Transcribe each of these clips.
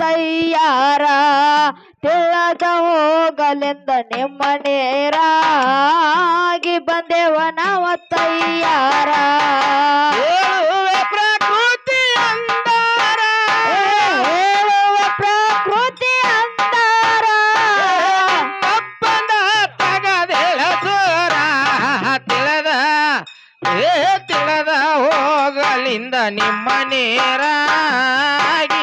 ತಯ್ಯಾರ ತಿಳದ ಹೋಗಲೆಂದ ನಿಮ್ಮ ನೇರಾಗಿ ಬಂದೇವ ನಾವ ತಯ್ಯಾರ ಪ್ರಕೃತಿ ಅಂದಾರ. ಪ್ರಕೃತಿ ಅಂತಾರ ಅಪ್ಪನ ತಗದೇಳ ಸೋರ ತಿಳದ ಏ ತಿಳದ ಹೋಗಲಿಂದ ನಿಮ್ಮ ನೇರಾಗಿ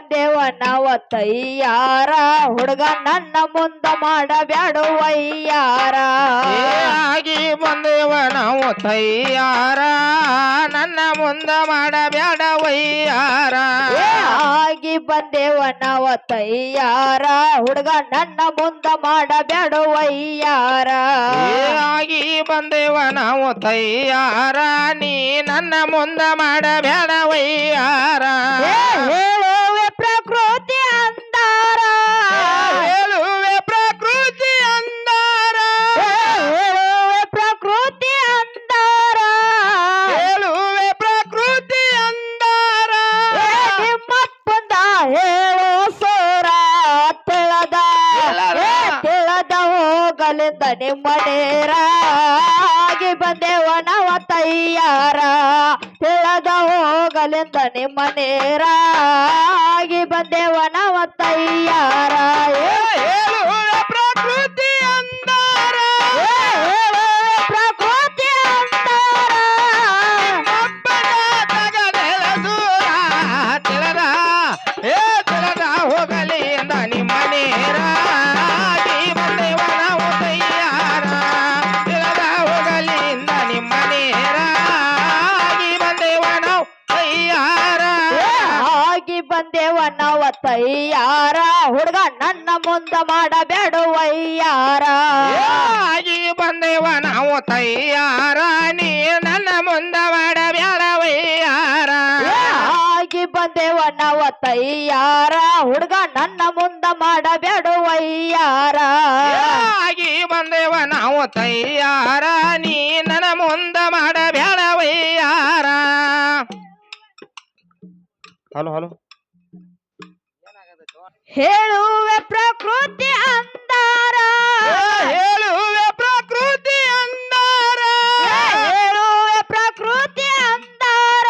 ಆಗಿ ಒತ್ತಯ್ಯಾರ ಹುಡುಗ ನನ್ನ ಮುಂದ ಮಾಡಬ್ಯಾಡುವಯ್ಯಾರ ಆಗಿ ಬಂದೇವ ಒತ್ತಯ್ಯಾರ ತಯ್ಯಾರ ನನ್ನ ಮುಂದ ಮಾಡಬ್ಯಾಡ ವಯ್ಯಾರ. ಏ ಆಗಿ ಬಂದೇವನ ಒತ್ತಯ್ಯಾರ ತಯ್ಯಾರ ಹುಡುಗ ನನ್ನ ಮುಂದ ಮಾಡಬ್ಯಾಡುವಯ್ಯಾರ ಆಗಿ ಬಂದೇವನ ಒತ್ತಯ್ಯಾರ ತಯ್ಯಾರ ನೀ ನನ್ನ ಮುಂದ ಮಾಡಬ್ಯಾಡ ವಯ್ಯಾರ. ಹೋಗಲಿಂದ ನಿಮ್ಮ ನೇರಾಗಿ ಬಂದೇವ ನಾವ ತಯ್ಯಾರ ತಿಳಿದ ಹೋಗಲೆಂದ ನಿಮ್ಮನೇರಾಗಿ ಬಂದೇವ ಹುಡುಗ ನನ್ನ ಮುಂದ ಮಾಡಬೇಡುವಯ್ಯಾರ. ಆಗಿ ಬಂದೇವ ನಾವು ತಯ್ಯಾರ ನೀ ನನ್ನ ಮುಂದ ಮಾಡಬೇಡವಯ್ಯಾರ. ಆಗಿ ಬಂದೇವ ನಾವು ತಯ್ಯಾರ ಹುಡುಗ ನನ್ನ ಮುಂದ ಮಾಡಬೇಡುವಯ್ಯಾರ. ಆಗಿ ಬಂದೇವ ನಾವು ತಯ್ಯಾರ ನೀ ನನ್ನ ಮುಂದ ಮಾಡಬೇಡವಯ್ಯಾರ. Hello hello. ಹೇಳುವೆ ಪ್ರಕೃತಿ ಅಂದಾರ. ಹೇಳುವೆ ಪ್ರಕೃತಿ ಅಂದಾರ. ಹೇಳುವೆ ಪ್ರಕೃತಿ ಅಂದಾರ.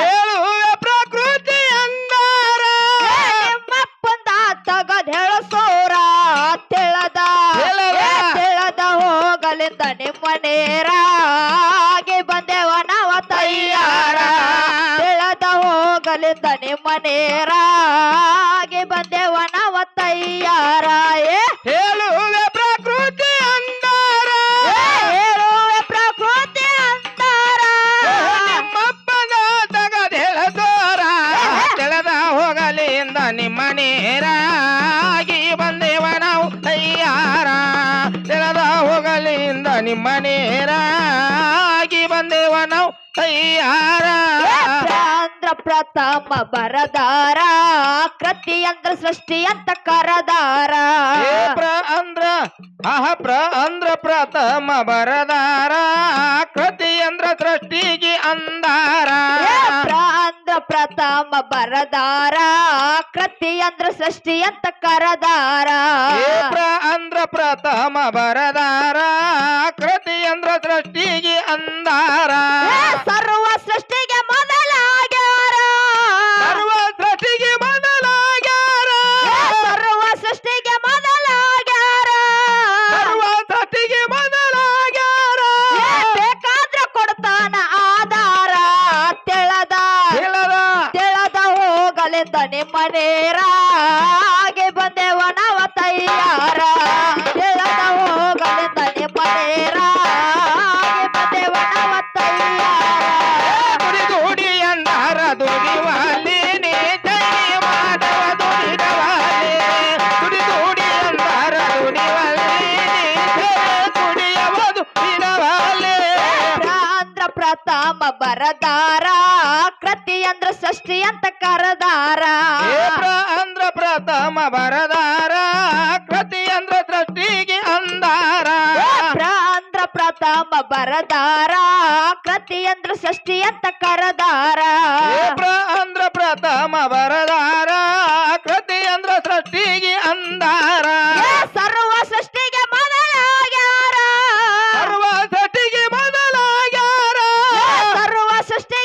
ಹೇಳುವೆ ಪ್ರಕೃತಿ ಅಂದಾರ. ನಿಮ್ಮಪ್ಪಂದ ತಗದ್ ಹೇಳಸೋರ ತಿಳದ. ತಿಳದ. ಹೋಗಲಿಂದ ನಿಮ್ಮ ನೇರಾಗಿ ಬಂದೇವ ನಾವ ತಯ್ಯಾರ ತಿಳದ ಹೋಗಲಿಂದ ನಿಮ್ಮ ನೇರಾಗಿ ಬಂದೇವ ನಾವ ತಯ್ಯಾರ ಏ ಹೇಳುವೆ ಪ್ರಕೃತಿ ಅಂದಾರ. ಹೇಳುವೆ ಪ್ರಕೃತಿ ಅಂದಾರ. ನಿಮ್ಮಪ್ಪನ ತಗದೆಳ ದೋರ ತೆಳೆದ ಹೋಗಲಿಂದ ನಿಮ್ಮ ನೇರಾಗಿ ಬಂದೇವನ ಒತ್ತಯ್ಯಾರ ತಯ್ಯಾರ ತೆಳೆದ ಹೋಗಲಿಂದ ನಿಮ್ಮ ನೇರಾಗಿ ಬಂದೇವನ ನಾವು ತಯ್ಯಾರ ಅಂದ್ರ ಪ್ರಥಮ ಬರದಾರ ಕೃತಿ ಅಂದ್ರ ಸೃಷ್ಟಿ ಅಂತ ಕರದಾರ. ಪ್ರ ಅಂದ್ರ ಆಹ ಪ್ರ ಅಂದ್ರ ಪ್ರಥಮ ಬರದಾರ ಕೃತಿ ಅಂದ್ರ ಸೃಷ್ಟಿಗೆ ಅಂದಾರ. ಪ್ರ ಅಂದ್ರ ಪ್ರಥಮ ಬರದಾರ ಕೃತಿ ಅಂದ್ರ ಸೃಷ್ಟಿ ಅಂತ ಕರದಾರ. ಪ್ರ ಅಂದ್ರ ಪ್ರಥಮ ಬರದಾರ ಕೃತಿ ಅಂದ್ರ ಸೃಷ್ಟಿಗೆ ಅಂದಾರ. ಸರ್ವ ಹೋಗಲಿಂದ ಅಂತ ಕರದಾರ ಅಂದ್ರ ಪ್ರಥಮ ಬರದಾರ ಕೃತಿ ಅಂದ್ರ ಸೃಷ್ಟಿಗೆ ಅಂದಾರ. ಅಂದ್ರ ಪ್ರಥಮ ಬರದಾರ ಕೃತಿ ಅಂದ್ರ ಸೃಷ್ಟಿ ಅಂತ ಕರದಾರ ಅಂದ್ರ ಪ್ರಥಮ ಬರದಾರ ಕೃತಿ ಅಂದ್ರ ಸೃಷ್ಟಿಗೆ ಅಂದಾರ. ಸರ್ವ ಸೃಷ್ಟಿಗೆ ಮೊದಲಾಗ್ಯಾರ. ಸರ್ವ ಸೃಷ್ಟಿಗೆ ಮೊದಲಾಗ್ಯಾರ. ಸರ್ವ ಸೃಷ್ಟಿ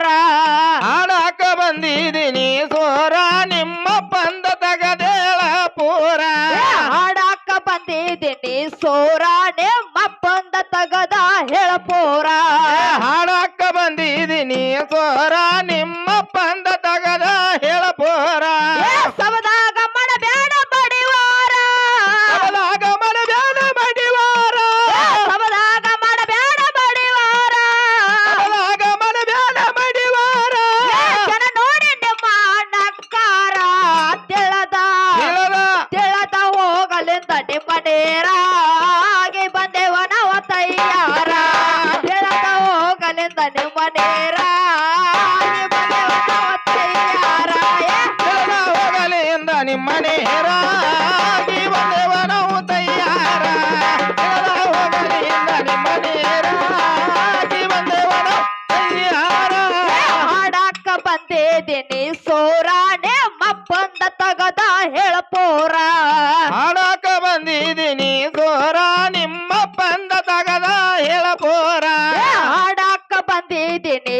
ಹೆಸರ ಹಾಡಾಕ ಬಂದಿದ್ದೀನಿ ಸೋರ ನಿಮ್ಮ ಪಂದ ತಗದೇಳ ಪೂರ. ಹಾಡಾಕ ಬಂದಿದ್ದೀನಿ ಸೋರ ನಿಮ್ಮಪ್ಪಂದ ತಗದ ಹೇಳಪೋರ ಹಾಡಕ್ಕ ಬಂದಿದ್ದೀನಿ ಸೋರ ನಿಮ್ಮ ಬಂದ ಹೋಗಲಿಂದ ನಿಮ್ಮ ನೇರಾಗಿ ಬಂದೆವ ನಾವು ತಯ್ಯಾರ ಏ ಇಳದ ಹೋಗಲಿಂದ ನಿಮ್ಮ ನೇರಾಗಿ ಬಂದೆವ ನಾವು ತಯ್ಯಾರ ಇಳದ ಹೋಗಲಿಂದ ನಿಮ್ಮ ನೇರಾಗಿ ಬಂದೆವ ನಾವು ತಯ್ಯಾರ ಹಾಡಾಕ ಬಂದಿದ್ದೀನಿ ಸೋರಾಣೆ ಮಪ್ಪಂದ ತಗದ ಹೇಳಪೋರ. ಹಾಡಾಕ ಬಂದಿದ್ದೀನಿ ಸೋರ ನಿಮ್ಮ ಪಂದ ತಗದ ಹೇಳಪೋರ. ಹಾಡಾಕ ಬಂದಿದ್ದೀನಿ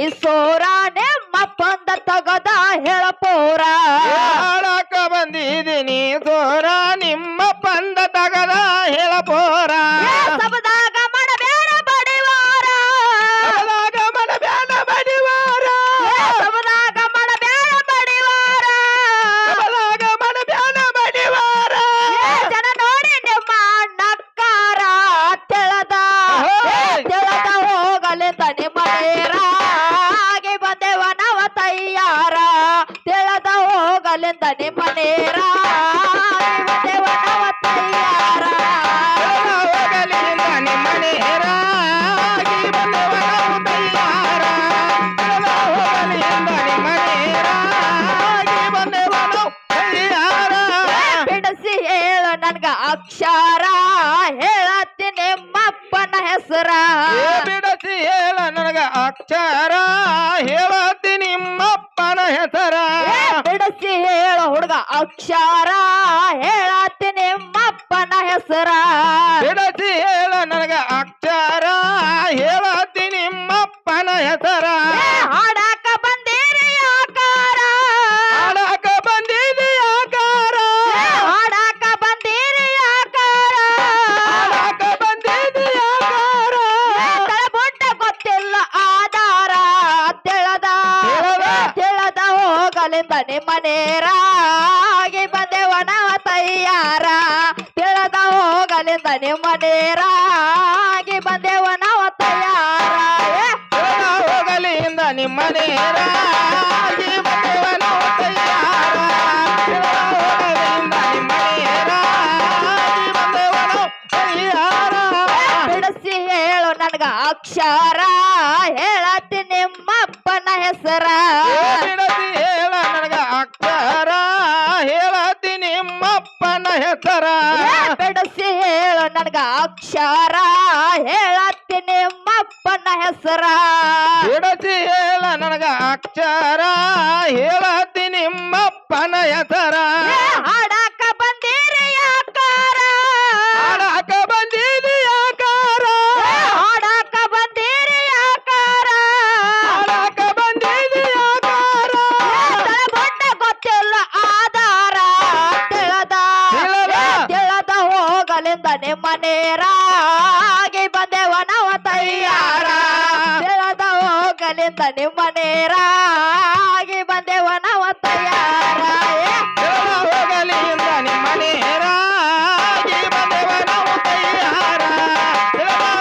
ನಿಮ್ಮ ಮಪ್ಪಂದ ತಗದ ಹೇಳಪೋರ. ಹೇಳಕ ಬಂದಿದ್ದೀನಿ ಸೋರ ನಿಮ್ಮ ಪಂದ ತಗದ ಹೇಳಪೋರ. ನನ್ಗ ಅಕ್ಷರ ಹೇಳತ್ತೀನಿ ನಿಮ್ಮಪ್ಪನ ಹೆಸರ. ಏ ಬಿಡಸಿ ಹೇಳ ನನಗ ಅಕ್ಷರ ಹೇಳತಿ ನಿಮ್ಮಪ್ಪನ ಹೆಸರ. ಏ ಹೇಳ ಹುಡುಗ ಅಕ್ಷರ ಹೇಳತ್ತಿ ನಿಮ್ಮಪ್ಪನ ಹೆಸರ. ಬಿಡಸಿ ಹೇಳ ನನಗ ಅಕ್ಷರ ಹೇಳತಿ ನಿಮ್ಮಪ್ಪನ ಹೆಸರ. ಹೇಳು ನನ್ಗ ಅಕ್ಷರ ಹೇಳತ್ತಿ ನಿಮ್ಮಪ್ಪನ ಹೆಸರ ಹೇಳ ನನಗ ಅಕ್ಷರ ಹೇಳತಿ ನಿಮ್ಮಪ್ಪನ ಹೆಸರ ನನ್ಗ ಅಕ್ಷರ ಹೇಳತ್ತಿ ನಿಮ್ಮಪ್ಪನ ಹೆಸರ. ಬಿಡಸಿ ಹೇಳ ನನಗ ಅಕ್ಷರ ಹೇಳತ್ತೀನಿ ನಿಮ್ಮಪ್ಪನ ಹೆಸರ. ಕಾಲಿಂದ ನಿಮ್ಮ ನೇರಾಗಿ ಆಗಿ ನಾವು ತಯ್ಯಾರ ಬೆಳೆದ ಹೋಗಲಿಂದ ನಿಮ್ಮ ನೇರಾಗಿ ಬಂದೆವ ನಾವು ತಯ್ಯಾರ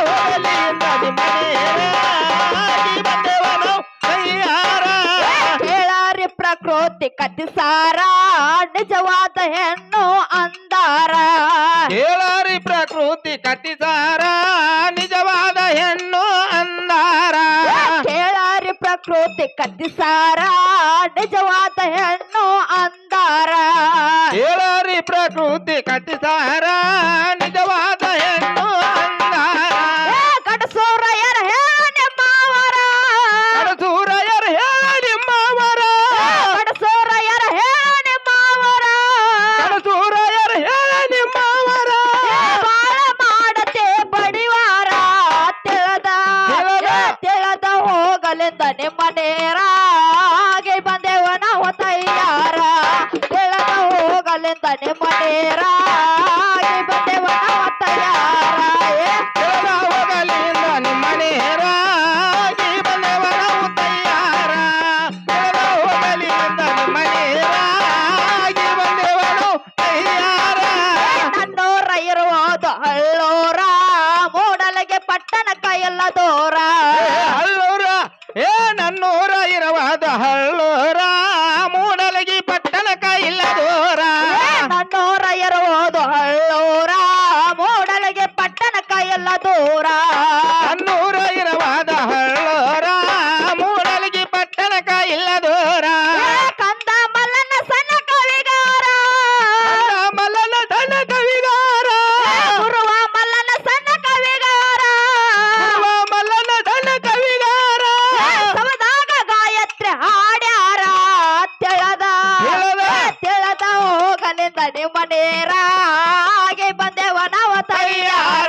ಹೋಗಲಿಂದ ಪ್ರಕೃತಿ ಕತಿಸಾರ ನಿಜವಾದ ಹೆಣ್ಣು ಅಂದಾರ. ಹೇಳಾರಿ ಪ್ರಕೃತಿ ಕತಿಸಾರ ನಿಜವಾದ ಹೆಣ್ಣು ಅಂದಾರ. ಹೇಳಾರಿ ಪ್ರಕೃತಿ ಕತಿಸಾರ ನಿಜವಾದ ಹೆಣ್ಣು ಅಂದಾರ. ಹೇಳಾರಿ ಪ್ರಕೃತಿ ಕಟ್ಟಿಸಾರ ಹಳ್ಳ ದೂರ ಅನ್ನೂರ ಇರವಾದ ಹಳ್ಳೋರ. ಮೂಡಲ್ಗಿ ಪಟ್ಟಣಕ ಇಲ್ಲ ದೂರ ಕಂದ ಮಲ್ಲನ ಸಣ್ಣ ಕವಿಗಾರ ಮಲ್ಲನ ಸಣ್ಣ ಕವಿಗಾರ ಗುರುವ ಮಲ್ಲನ ಸಣ್ಣ ಕವಿಗಾರ ಗುರುವ ಮಲ್ಲನ ಸಣ್ಣ ಕವಿಗಾರ ಸವದಾಗ ಗಾಯತ್ರಿ ಹಾಡ್ಯಾರ. ತೆಳದ ತೆಳದ. ಹೋಗಲಿಂದ ನಿಮ್ಮ ನೇರ ಆಗಿ ಬಂದೆವನವ ತಯ್ಯಾರ